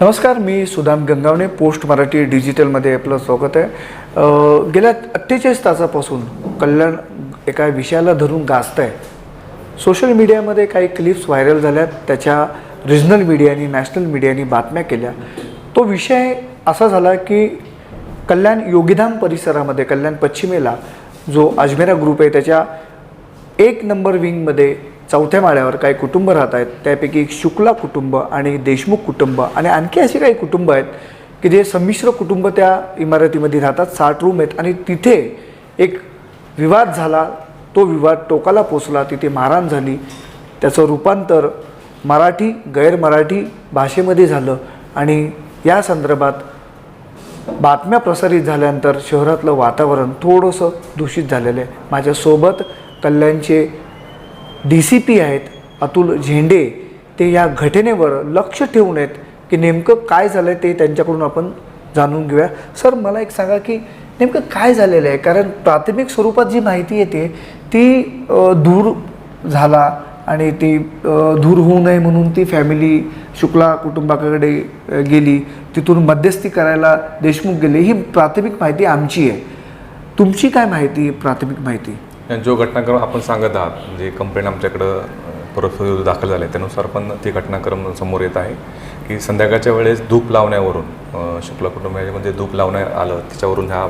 नमस्कार मी सुदाम गंगावणे पोस्ट मराठी डिजिटलमध्ये आपलं स्वागत आहे. गेल्या अठ्ठेचाळीस तासापासून कल्याण एका विषयाला धरून गाजत आहे सोशल मीडियामध्ये काही क्लिप्स व्हायरल झाल्यात त्याच्या रिजनल मीडियानी नॅशनल मीडियानी बातम्या केल्या. तो विषय असा झाला की कल्याण योगीधाम परिसरामध्ये कल्याण पश्चिमेला जो अजमेरा ग्रुप आहे त्याच्या एक नंबर विंगमध्ये चौथ्या माळ्यावर काही कुटुंब राहत आहेत. त्यापैकी एक शुक्ला कुटुंब आणि देशमुख कुटुंब आणि आणखी अशी काही कुटुंब आहेत की जे संमिश्र कुटुंब त्या इमारतीमध्ये राहतात. साठ रूम आहेत आणि तिथे एक विवाद झाला. तो विवाद टोकाला पोचला. तिथे मारहाण झाली. त्याचं रूपांतर मराठी गैरमराठी भाषेमध्ये झालं आणि या संदर्भात बातम्या प्रसारित झाल्यानंतर शहरातलं वातावरण थोडंसं दूषित झालेलं आहे. माझ्यासोबत कल्याणचे डी सी पी आहेत अतुल झेंडे ते या घटनेवर लक्ष ठेवून आहेत की नेमकं काय झालं आहे ते त्यांच्याकडून आपण जाणून घेऊया. सर मला एक सांगा की नेमकं काय झालेलं आहे? कारण प्राथमिक स्वरूपात जी माहिती येते ती दूर झाला आणि ती दूर होऊ नये म्हणून ती फॅमिली शुक्ला कुटुंबाकडे गेली. तिथून मध्यस्थी करायला देशमुख गेले. ही प्राथमिक माहिती आमची आहे. तुमची काय माहिती प्राथमिक माहिती? जो घटनाक्रम आपण सांगत आहात म्हणजे कंप्लेंट आमच्याकडं परत दाखल झाले त्यानुसार पण ती घटनाक्रम समोर येत आहे की संध्याकाळच्या वेळेस धूप लावण्यावरून शुक्ला शुक्ल कुटुंबामध्ये धूप लावण्यात आलं त्याच्यावरून हा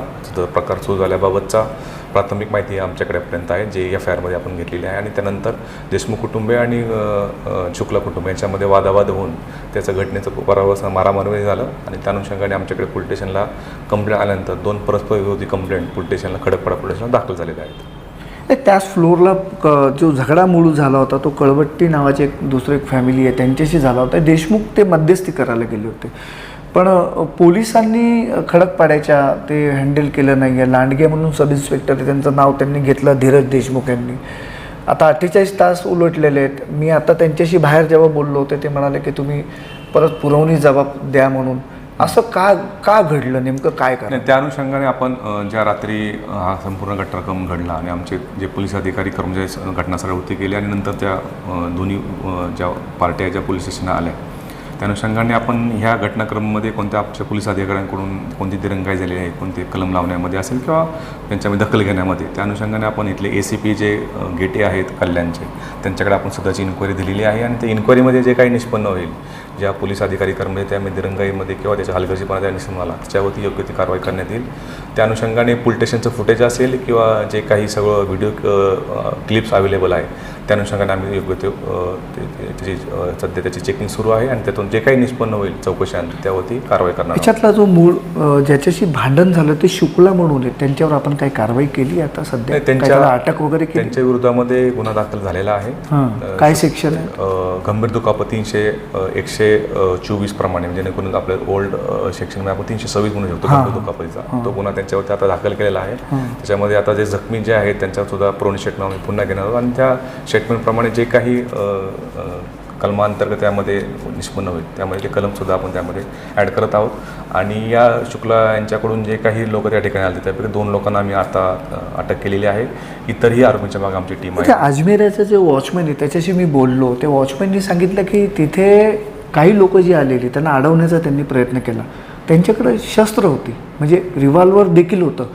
प्रकार सुरू झाल्याबाबतचा प्राथमिक माहिती आमच्याकडेपर्यंत आहे जे एफ आय आरमध्ये आपण घेतलेली आहे. आणि त्यानंतर देशमुख कुटुंबे आणि शुक्ला कुटुंब यांच्यामध्ये वादावाद होऊन त्याचं घटनेचं परावस मारामारी झालं. आणि त्या अनुषंगाने आमच्याकडे पोलीस स्टेशनला कंप्लेंट आल्यानंतर दोन परस्पर विरोधी कंप्लेंट पोलीस स्टेशनला खडकपाडा पोलीस स्टेशनला दाखल झालेल्या आहेत. त्याच फ्लोअरला क जो झगडा मूळ झाला होता तो कळवट्टी नावाचे एक दुसरं एक फॅमिली आहे त्यांच्याशी झाला होता. देशमुख ते मध्यस्थी करायला गेले होते. पण पोलिसांनी खडक पाड्याच्या ते हँडल केलं नाही आहे लांडगे म्हणून सब इन्स्पेक्टर त्यांचं नाव त्यांनी घेतलं धीरज देशमुख यांनी. आता अठ्ठेचाळीस तास उलटलेले आहेत. मी आता त्यांच्याशी बाहेर जेव्हा बोललो होते ते म्हणाले की तुम्ही परत पुरवणी जबाब द्या म्हणून. असं का का घडलं? नेमकं काय कारण? नाही त्या अनुषंगाने आपण ज्या रात्री हा संपूर्ण घटनाक्रम घडला आणि आमचे जे पोलीस अधिकारी कर्मचारी घटनास्थळावरती गेले आणि नंतर त्या दोन्ही ज्या पार्ट्या ज्या पोलीस स्टेशनला आल्या त्या अनुषंगाने आपण ह्या घटनाक्रमामध्ये कोणत्या आपल्या पोलीस अधिकाऱ्यांकडून कोणती दिरंगाई झालेली आहे कोणते कलम लावण्यामध्ये असेल किंवा त्यांच्यामध्ये दखल घेण्यामध्ये त्या अनुषंगाने आपण इथले ए सी पी जे गेटे आहेत कल्याणचे त्यांच्याकडे आपण स्वतःची इन्क्वायरी दिलेली आहे आणि त्या इन्क्वायरीमध्ये जे काही निष्पन्न होईल ज्या पोलीस अधिकारी कर्मचारी त्यामध्ये दिरंगाईमध्ये किंवा त्याच्या हलगर्जीपणा त्या निष्पन्न आला त्याच्यावरती योग्य ती कारवाई करण्यात येईल. त्या अनुषंगाने पोलीस स्टेशनचं फुटेज असेल किंवा जे काही सगळं व्हिडिओ क्लिप्स अवेलेबल आहे त्या अनुषंगाने आम्ही योग्य ते त्याची सध्या त्याची चेकिंग सुरू आहे आणि त्यातून जे काही निष्पन्न होईल चौकशांत त्यावरती कारवाई करणार आहोत. याच्यातला जो मूळ ज्याच्याशी भांडण झालं ते शुक्ला म्हणून आहे त्यांच्यावर आपण काही कारवाई केली? आता सध्या त्याला अटक वगैरे त्यांच्या विरोधामध्ये गुन्हा दाखल झालेला आहे. काय सेक्शन गंभीर दुखापत तीनशे एकशे चोवीस प्रमाणे म्हणजे जेणेकरून आपल्या ओल्ड सेक्शनमध्ये आपण तीनशे सव्वीस म्हणू शकतो. गंभीर दुखापतीचा. तो गुन्हा त्यांच्यावरती आता दाखल केलेला आहे. त्याच्यामध्ये आता जे जखमी जे आहेत त्यांच्यावर सुद्धा प्रोनी स्टेटमेंट आम्ही पुन्हा घेणार आणि त्या स्टेटमेंटप्रमाणे जे काही कलमांतर्गत त्यामध्ये निष्पन्न होईल. त्यामध्ये ते कलमसुद्धा आपण त्यामध्ये ॲड करत आहोत. आणि या शुक्ला यांच्याकडून जे काही लोक त्या ठिकाणी आले त्यापैकी दोन लोकांना आम्ही आता अटक केलेली आहे. इतरही आरोपींच्या मागे आमची टीम आहे. अजमेराचं जे वॉचमॅन आहे त्याच्याशी मी बोललो. ते वॉचमॅननी सांगितलं की तिथे काही लोक जी आलेली त्यांना अडवण्याचा त्यांनी प्रयत्न केला. त्यांच्याकडे शस्त्र होती. म्हणजे रिव्हॉल्वर देखील होतं.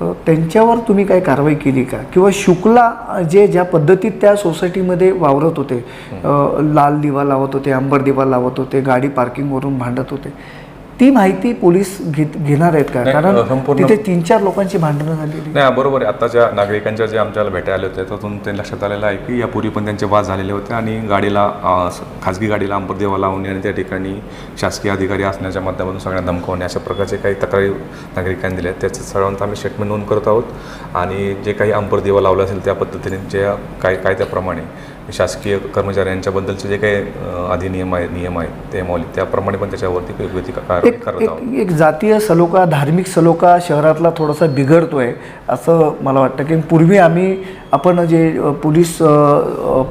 त्यांच्यावर तुम्ही काय कारवाई केली का? किंवा शुक्ला जे ज्या पद्धतीत त्या सोसायटीमध्ये वावरत होते लाल दिवा लावत होते अंबर दिवा लावत होते गाडी पार्किंगवरून भांडत होते ती माहिती पोलीस घेत घेणार आहेत का? कारण तिथे तीन चार लोकांची भांडणं झालेली नाही बरोबर आहे. आता ज्या नागरिकांच्या जे आमच्याला भेटायला आले होते त्यातून ते लक्षात आलेलं आहे की यापूर्वी पण त्यांचे वाद झालेले होते आणि गाडीला खाजगी गाडीला अंबरदेवा लावणे आणि त्या ठिकाणी शासकीय अधिकारी असण्याच्या माध्यमातून सगळ्यांना धमकावणे अशा प्रकारचे काही तक्रारी नागरिकांनी दिल्या आहेत. त्याचं सर्वांचं आम्ही स्टेटमेंट नोंद करत आहोत. आणि जे काही अंबरदेवा लावला असेल त्या पद्धतीने जे काय कायद्याप्रमाणे शासकीय कर्मचाऱ्यांच्याबद्दलचे जे काही अधिनियम आहेत नियम आहेत ते नियमावली त्याप्रमाणे पण त्याच्यावरती योग्य ती करत एक एक जातीय सलोखा धार्मिक सलोखा शहरातला थोडासा बिघडतोय असं मला वाटतं. की पूर्वी आम्ही आपण जे पोलीस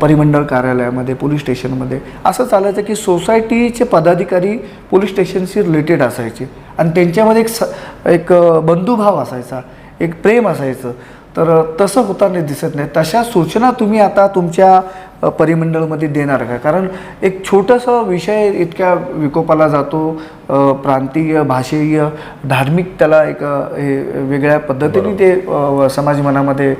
परिमंडळ कार्यालयामध्ये पोलीस स्टेशनमध्ये असं चालायचं की सोसायटीचे पदाधिकारी पोलीस स्टेशनशी रिलेटेड असायचे. आणि त्यांच्यामध्ये एक स एक बंधुभाव असायचा एक प्रेम असायचं. तर तसं होताना दिसत नाही. तशा सूचना तुम्ही आता तुमच्या परिमंडळमध्ये देणार का? कारण एक छोटासा विषय इतक्या विकोपाला जातो प्रांतीय भाषेय धार्मिक त्याला एक हे वेगळ्या पद्धतीने ते समाज मनामध्ये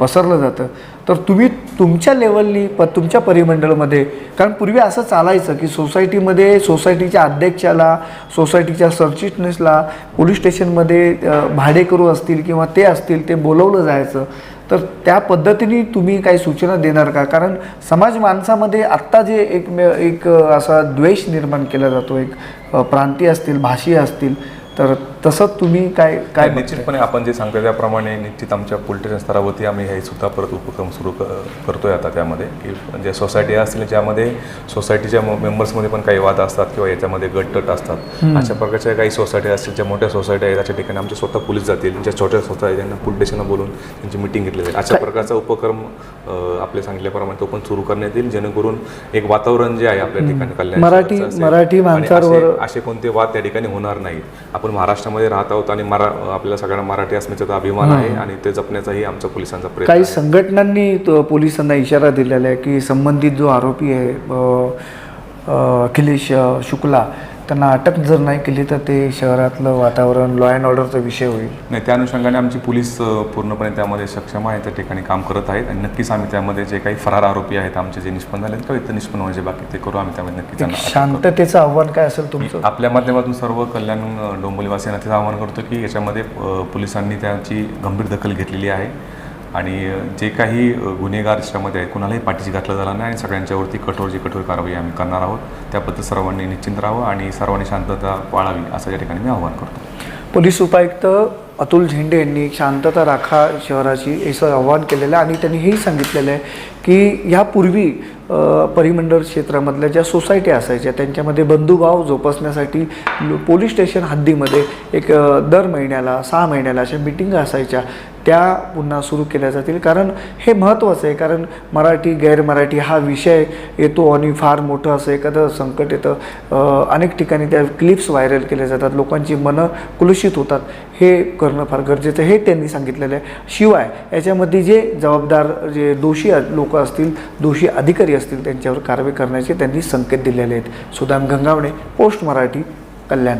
पसरलं जातं. तर तुम्ही तुमच्या लेवलनी प तुमच्या परिमंडळमध्ये कारण पूर्वी असं चालायचं की सोसायटीमध्ये सोसायटीच्या अध्यक्षाला सोसायटीच्या सरचिटणीसला पोलीस स्टेशनमध्ये भाडेकरू असतील किंवा ते असतील ते बोलवलं जायचं. तर त्या पद्धतीने तुम्ही काही सूचना देणार का? कारण समाज माणसामध्ये आत्ता जे एक एक असा द्वेष निर्माण केला जातो एक प्रांती प्रांतीय असतील भाषीय असतील तर तसं तुम्ही काय काय? निश्चितपणे आपण जे सांगतो त्याप्रमाणे निश्चित आमच्या पोलीस स्टेशन स्तरावरती आम्ही हे सुद्धा परत उपक्रम सुरू क करतोय आता त्यामध्ये. की जे सोसायटी असतील ज्यामध्ये सोसायटीच्या मेंबर्समध्ये पण काही वाद असतात किंवा याच्यामध्ये गटतट असतात. अशा प्रकारच्या काही सोसायटी असतील ज्या मोठ्या सोसायटी आहेत त्याच्या ठिकाणी आमचे स्वतः पोलीस जातील ज्या छोट्या सोसायटी त्यांना पोलीस स्टेशनला बोलून त्यांची मिटिंग घेतली जाईल. अशा प्रकारचा उपक्रम अ, आपले सांगितल्याप्रमाणे तो पण सुरू करण्यात येईल जेणेकरून एक वातावरण जे आहे आपल्या ठिकाणी कल्याण मराठी- मराठी माणसावर- असे- असे कोणते वाद त्या ठिकाणी होणार नाही आपण महाराष्ट्रामध्ये राहत आहोत आणि मरा आपल्याला सगळ्यांना मराठी असण्याचा अभिमान आहे आणि ते जपण्याचाही आमचा पोलिसांचा प्रयत्न काही. संघटनांनी पोलिसांना इशारा दिलेला आहे की संबंधित जो आरोपी आहे अखिलेश शुक्ला त्यांना अटक जर नाही केली तर ते शहरातलं वातावरण लॉ अँड ऑर्डरचा विषय होईल. नाही त्या अनुषंगाने आमची पोलीस पूर्णपणे त्यामध्ये सक्षम आहे त्या ठिकाणी काम करत आहेत आणि नक्कीच आम्ही त्यामध्ये जे काही फरार आरोपी आहेत आमचे जे निष्पन्न झाले किंवा इतर निष्पन्न व्हायचे बाकी ते करू. आम्ही त्यामध्ये नक्की. शांततेचं आव्हान काय असेल तुमचं? आपल्या माध्यमातून सर्व कल्याण अ, डोंबिवलीवासियांना तेच आवाहन करतो की याच्यामध्ये पोलिसांनी त्याची गंभीर दखल घेतलेली आहे. आणि जे काही गुन्हेगार याच्यामध्ये आहेत कुणालाही पाठीशी घातलं झाला नाही आणि सगळ्यांच्यावरती कठोर जी कठोर कारवाई आम्ही करणार आहोत त्याबद्दल सर्वांनी निश्चिंत राहावं आणि सर्वांनी शांतता पाळावी असं या ठिकाणी मी आवाहन करतो. पोलीस उपायुक्त अतुल झेंडे यांनी शांतता राखा शहराची असं आवाहन केलेलं आहे. आणि त्यांनी हेही सांगितलेलं आहे की ह्यापूर्वी परिमंडळ क्षेत्रामधल्या ज्या सोसायटी असायच्या त्यांच्यामध्ये बंधुभाव जोपासण्यासाठी पोलीस स्टेशन हद्दीमध्ये एक दर महिन्याला सहा महिन्याला अशा मिटिंग असायच्या. त्या पुन्हा सुरू केल्या जातील. कारण हे महत्त्वाचं आहे. कारण मराठी गैरमराठी हा विषय येतो आणि फार मोठं असं एखादं संकट येतं. अनेक ठिकाणी त्या क्लिप्स व्हायरल केल्या जातात. लोकांची मनं कुलुषित होतात. हे करणं फार गरजेचं हे त्यांनी सांगितलेलं आहे. शिवाय याच्यामध्ये जे जबाबदार जे दोषी लोक असतील दोषी अधिकारी असतील त्यांच्यावर कारवाई करण्याचे त्यांनी संकेत दिलेले आहेत. सुदाम गंगावणे पोस्ट मराठी कल्याण.